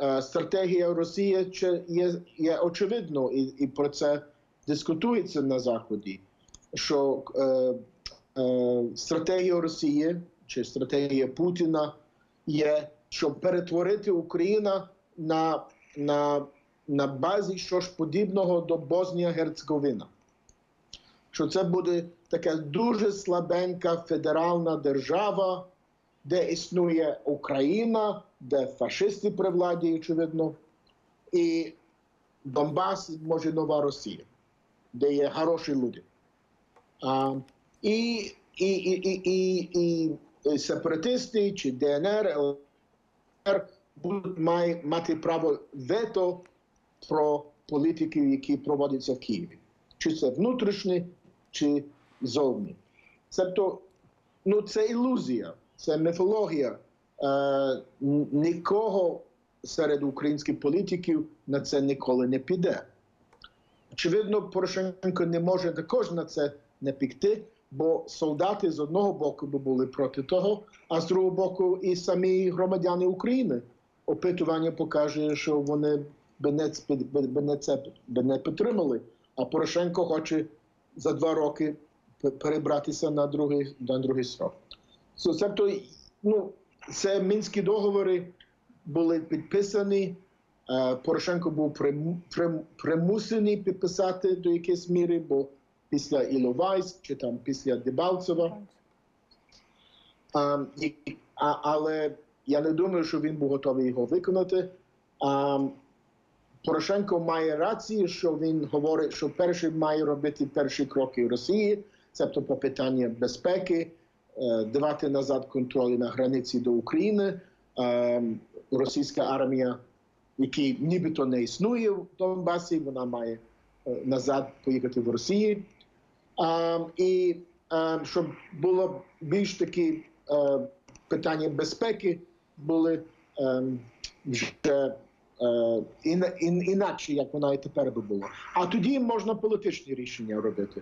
е, стратегія Росії є, є очевидно, і, і про це дискутується на Заході, що е, е, стратегія Росії чи стратегія Путіна є, щоб перетворити Україну на, на, на базі щось подібного до Боснія Герцеговина. Що це буде така дуже слабенька федеральна держава, де існує Україна, де фашисти при владі, очевидно, і Донбас, може, нова Росія, де є хороші люди. А, і, і, і, і, і, і сепаратисти чи ДНР, ЛНР будуть мати право вето про політики, які проводяться в Києві. Чи це внутрішні, чи зовні. Тобто, ну це ілюзія, це міфологія. Е, нікого серед українських політиків на це ніколи не піде. Очевидно, Порошенко не може також на це не піти, бо солдати з одного боку були проти того, а з другого боку, і самі громадяни України. Опитування покаже, що вони би не, би не це би не підтримали. А Порошенко хоче за два роки перебратися на другий, на другий срок. So, тобто, ну, це мінські договори були підписані. Е, Порошенко був приму- прим- примусений підписати до якоїсь міри, бо після Іловайськ чи там після Дебалцева. І- а, але я не думаю, що він був готовий його виконати. А, Порошенко має рацію, що він говорить, що перший має робити перші кроки Росії, тобто по питанню безпеки, давати назад контроль на границі до України. Е, Російська армія, яка нібито не існує в Донбасі, вона має е, назад поїхати в Росію. І щоб було більш такі е, питання безпеки, були е, вже е, іна- інакше, як вона і тепер би була. А тоді можна політичні рішення робити.